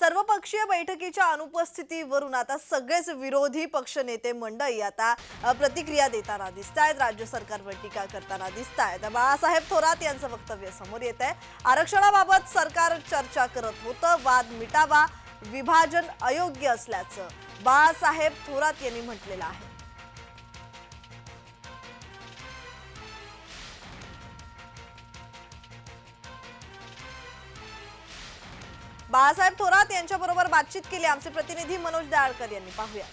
सर्वपक्षीय बैठकीच्या अनुपस्थितीवरून आता सगळेच विरोधी पक्षनेते मंडळी आता प्रतिक्रिया देताना दिसत आहेत राज्य सरकारवर टीका करताना दिसत आहेत बाळासाहेब थोरात यांचं वक्तव्य समोर येत आहे. आरक्षणाबाबत सरकार चर्चा करत होतं. वाद मिटावा विभाजन अयोग्य असल्याचं बाळासाहेब थोरात यांनी म्हटलेलं आहे. बाळासाहेब थोरात यांच्याबरोबर बातचीत केली आमचे प्रतिनिधी मनोज दयाळकर यांनी. पाहूया.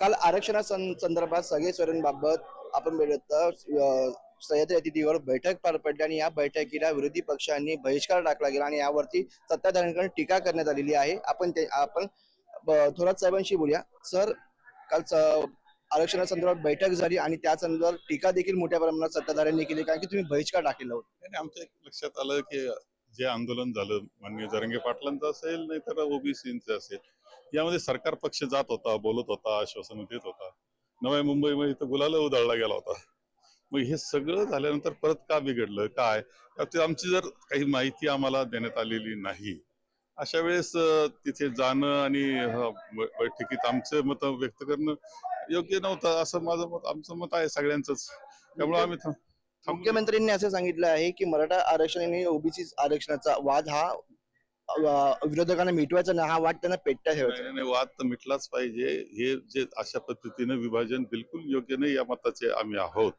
काल आरक्षणा संदर्भात सगळे स्वरांबाबत आपण सह्याद्री अतिथीवर बैठक पार पडली आणि या बैठकीला विरोधी पक्षांनी बहिष्कार टाकला गेला आणि यावरती सत्ताधाऱ्यांकडून टीका करण्यात आलेली आहे. आपण ते आपण थोरात साहेबांशी बोलूया. सर काल आरक्षणासंदर्भात बैठक झाली आणि त्या संदर्भात टीका देखील मोठ्या प्रमाणात सत्ताधाऱ्यांनी केली कारण की तुम्ही बहिष्कार टाकलेला होता. आणि आमच्या एक लक्षात आलं की जे आंदोलन झालं माननीय जरंगे पाटलांचं असेल नाहीतर ओबीसीचं असेल यामध्ये सरकार पक्ष जात होता बोलत होता आश्वासन देत होता. नव्या मुंबईमध्ये तर गुलाल उधळला गेला होता. मग हे सगळं झाल्यानंतर परत का बिघडलं? काय? आमची जर काही माहिती आम्हाला देण्यात आलेली नाही अशा वेळेस तिथे जाणं आणि बैठकीत आमचं मत व्यक्त करणं योग्य नव्हतं असं माझं मत आमचं मत आहे सगळ्यांचंच. त्यामुळे आम्ही मुख्यमंत्र्यांनी असं सांगितलं आहे की मराठा आरक्षण आणि ओबीसी आरक्षणाचा वाद हा विरोधकांना मिटवायचा नाही हा वाद त्यांना पेटता ठेवायचा. वाद तर मिटलाच पाहिजे. हे जे अशा पद्धतीने विभाजन बिलकुल योग्य नाही या मताचे आम्ही आहोत.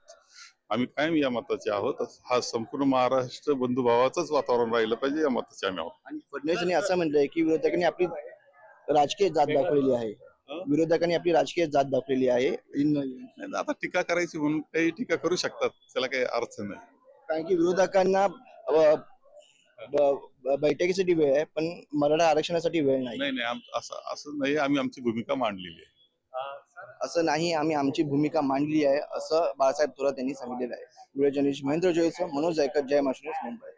आम्ही कायम या मताचे आहोत. हा संपूर्ण महाराष्ट्र बंधुभावाचंच वातावरण राहिलं पाहिजे या मताचे आम्ही आहोत. आणि फडणवीस यांनी असं म्हटलंय की विरोधकांनी आपली राजकीय जात दाखवलेली आहे. विरोधकांनी आपली राजकीय जात दाखवलेली आहे. नाही, आता टीका करायची म्हणून काही टीका करू शकतात. त्याला काही अर्थ नाही. कारण की विरोधकांना अ, ब- ब- बैठकीसाठी वेळ आहे पण मराठा आरक्षणासाठी वेळ नाही. नाही नाही आम- असं असं नाही आम्ही आमची भूमिका मांडलेली आहे. असं नाही आम्ही आमची भूमिका मांडली आहे असं बाळासाहेब थोरात यांनी सांगितलेलं आहे. व्हिडिओ जर्नलिस्ट महेंद्र जोईसह मनोज जायकर जय महाराष्ट्र मुंबई.